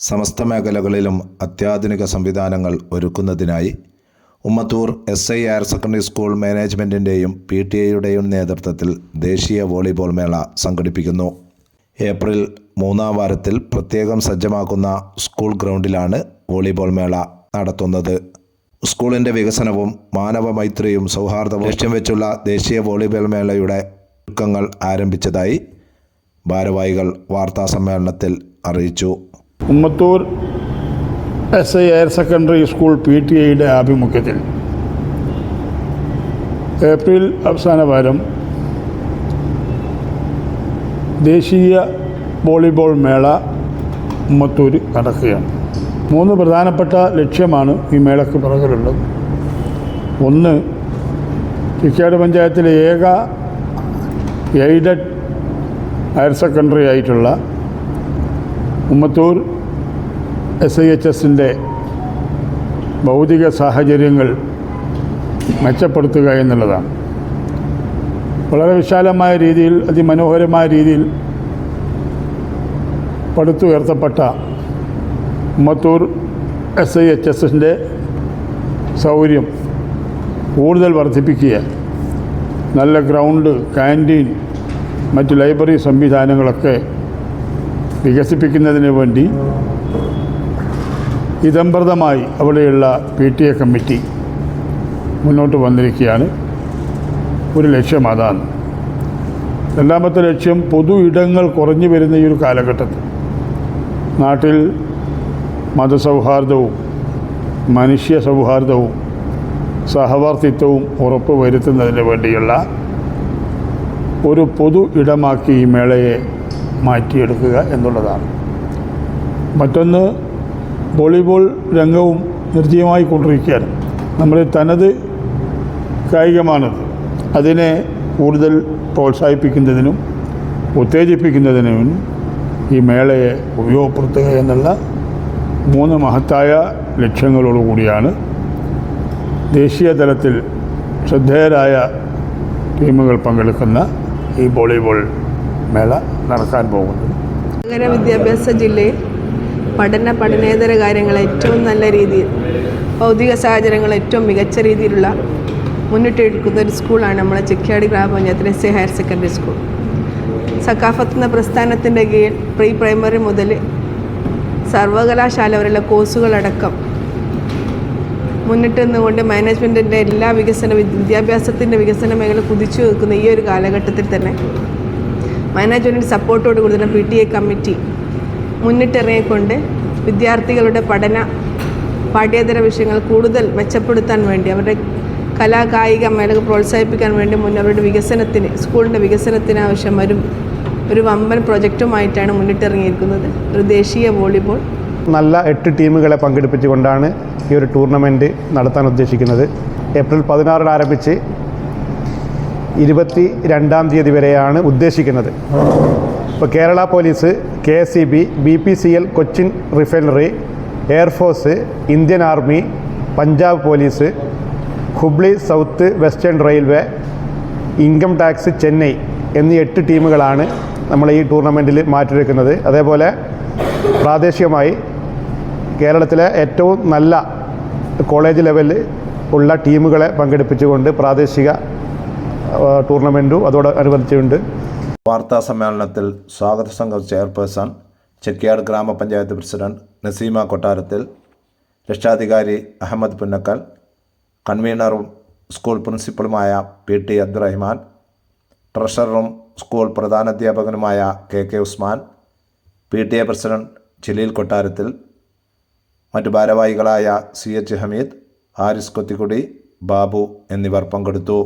സമസ്ത മേഖലകളിലും അത്യാധുനിക സംവിധാനങ്ങൾ ഒരുക്കുന്നതിനായി Ummathur S I higher secondary school മാനേജ്മെന്റിന്റെയും P T എയുടെയും നേതൃത്വത്തിൽ ദേശീയ വോളിബോൾ മേള സംഘടിപ്പിക്കുന്നു. ഏപ്രിൽ മൂന്നാം വാരത്തിൽ പ്രത്യേകം സജ്ജമാക്കുന്ന സ്കൂൾ ഗ്രൗണ്ടിലാണ് വോളിബോൾ മേള നടത്തുന്നത്. സ്കൂളിന്റെ വികസനവും മാനവ മൈത്രിയും സൗഹാർദ്ദവും ലക്ഷ്യം വെച്ചുള്ള ദേശീയ വോളിബോൾ മേളയുടെ ഒരുക്കങ്ങൾ ആരംഭിച്ചതായി ഭാരവാഹികൾ വാർത്താസമ്മേളനത്തിൽ അറിയിച്ചു. Ummathur S I higher secondary school P T ഐയുടെ ആഭിമുഖ്യത്തിൽ. ഏപ്രിൽ അവസാന വാരം ദേശീയ വോളിബോൾ മേള ഉമ്മത്തൂർ നടക്കുകയാണ്. മൂന്ന് പ്രധാനപ്പെട്ട ലക്ഷ്യമാണ് ഈ മേളക്ക് പുറകിലുള്ളത്. ഒന്ന് ചിക്കാട് പഞ്ചായത്തിലെ ഏക എയ്ഡഡ് ഹയർ സെക്കൻഡറി ആയിട്ടുള്ള ഉമ്മത്തൂർ എസ് ഐ എച്ച് എസിന്റെ ഭൗതിക സാഹചര്യങ്ങൾ മെച്ചപ്പെടുത്തുക എന്നുള്ളതാണ്. വളരെ വിശാലമായ രീതിയിൽ അതിമനോഹരമായ രീതിയിൽ പടുത്തുയർത്തപ്പെട്ട ഉമ്മത്തൂർ എസ് ഐ എച്ച് എസിന്റെ സൗകര്യം കൂടുതൽ വർദ്ധിപ്പിക്കുക നല്ല ഗ്രൗണ്ട് ക്യാന്റീൻ മറ്റ് ലൈബ്രറി സംവിധാനങ്ങളൊക്കെ വികസിപ്പിക്കുന്നതിന് വേണ്ടി ഇതംപ്രദമായി അവിടെയുള്ള പി ടി എ കമ്മിറ്റി മുന്നോട്ട് വന്നിരിക്കുകയാണ്. ഒരു ലക്ഷ്യം അതാണ്. രണ്ടാമത്തെ ലക്ഷ്യം പൊതു ഇടങ്ങൾ കുറഞ്ഞു വരുന്ന ഈ ഒരു കാലഘട്ടത്തിൽ നാട്ടിൽ മതസൗഹാർദ്ദവും മനുഷ്യ സൗഹാർദ്ദവും സഹവർത്തിത്വവും ഉറപ്പ് വരുത്തുന്നതിന് വേണ്ടിയുള്ള ഒരു പൊതു ഇടമാക്കി ഈ മേളയെ മാറ്റിയെടുക്കുക എന്നുള്ളതാണ്. മറ്റൊന്ന് വോളിബോൾ രംഗവും നിർജീവമായി കൊണ്ടിരിക്കുകയാണ് നമ്മുടെ തനത് കായികമാണത്. അതിനെ കൂടുതൽ പ്രോത്സാഹിപ്പിക്കുന്നതിനും ഉത്തേജിപ്പിക്കുന്നതിനും ഈ മേളയെ ഉപയോഗപ്പെടുത്തുക എന്നുള്ള മൂന്ന് മഹത്തായ ലക്ഷ്യങ്ങളോടുകൂടിയാണ് ദേശീയ തലത്തിൽ ശ്രദ്ധേയരായ ടീമുകൾ പങ്കെടുക്കുന്ന ഈ വോളിബോൾ മേള നടക്കാൻ പോകുന്നത്. നഗര വിദ്യാഭ്യാസ ജില്ലയിൽ പഠന പഠനേതര കാര്യങ്ങൾ ഏറ്റവും നല്ല രീതിയിൽ ഭൗതിക സാഹചര്യങ്ങൾ ഏറ്റവും മികച്ച രീതിയിലുള്ള മുന്നിട്ടെടുക്കുന്ന ഒരു സ്കൂളാണ് നമ്മളെ ചിക്കാടി ഗ്രാമപഞ്ചായത്തിലെ S higher secondary school. Saqafath എന്ന പ്രസ്ഥാനത്തിന്റെ കീഴിൽ പ്രീ പ്രൈമറി മുതൽ സർവകലാശാല വരെയുള്ള കോഴ്സുകളടക്കം മുന്നിട്ട് നിന്നുകൊണ്ട് മാനേജ്മെന്റിന്റെ എല്ലാ വികസന വിദ്യാഭ്യാസത്തിന്റെ വികസന മേഖല കുതിച്ചു നിൽക്കുന്ന ഈ ഒരു കാലഘട്ടത്തിൽ തന്നെ മാനേജ്മെന്റിന്റെ സപ്പോർട്ടോട് കൂടി തന്നെ പി ടി എ കമ്മിറ്റി മുന്നിട്ടിറങ്ങിക്കൊണ്ട് വിദ്യാർത്ഥികളുടെ പഠന പാഠ്യേതര വിഷയങ്ങൾ കൂടുതൽ മെച്ചപ്പെടുത്താൻ വേണ്ടി അവരുടെ കലാ കായിക മേഖല പ്രോത്സാഹിപ്പിക്കാൻ വേണ്ടി മുൻ അവരുടെ വികസനത്തിന് സ്കൂളിന്റെ വികസനത്തിന് ആവശ്യം ഒരു ഒരു വമ്പൻ പ്രൊജക്റ്റുമായിട്ടാണ് മുന്നിട്ടിറങ്ങിയിരിക്കുന്നത്. ഒരു ദേശീയ വോളിബോൾ. നല്ല എട്ട് ടീമുകളെ പങ്കെടുപ്പിച്ചുകൊണ്ടാണ് ഈ ഒരു ടൂർണമെന്റ് നടത്താൻ ഉദ്ദേശിക്കുന്നത്. ഏപ്രിൽ പതിനാറിന് ആരംഭിച്ച് ഇരുപത്തി രണ്ടാം തീയതി വരെയാണ് ഉദ്ദേശിക്കുന്നത്. ഇപ്പോൾ Kerala police K C B B P C L Cochin refinery air force Indian army Punjab police Hubli south western railway income tax Chennai എന്നീ എട്ട് ടീമുകളാണ് നമ്മൾ ഈ ടൂർണമെന്റിൽ മാറ്റിവെക്കുന്നത്. അതേപോലെ പ്രാദേശികമായി കേരളത്തിലെ ഏറ്റവും നല്ല കോളേജ് ലെവലിൽ ഉള്ള ടീമുകളെ പങ്കെടുപ്പിച്ചുകൊണ്ട് പ്രാദേശിക ടൂർണമെന്റും അതോടനുബന്ധിച്ചുണ്ട് വാർത്താ സമ്മേളനത്തിൽ സ്വാഗത സംഘം ചെയർപേഴ്സൺ ചെക്കിയാട് ഗ്രാമപഞ്ചായത്ത് പ്രസിഡന്റ് നസീമ കൊട്ടാരത്തിൽ രക്ഷാധികാരി അഹമ്മദ് പുന്നക്കൽ കൺവീനറും സ്കൂൾ പ്രിൻസിപ്പളുമായ പി ടി അബ്ദുറഹിമാൻ ട്രഷററും school പ്രധാനാധ്യാപകനുമായ K K Usman P T A president Jaleel Kottarathil മറ്റു ഭാരവാഹികളായ സി എച്ച് ഹമീദ് ആരിസ് കൊത്തിക്കുടി ബാബു എന്നിവർ പങ്കെടുത്തു.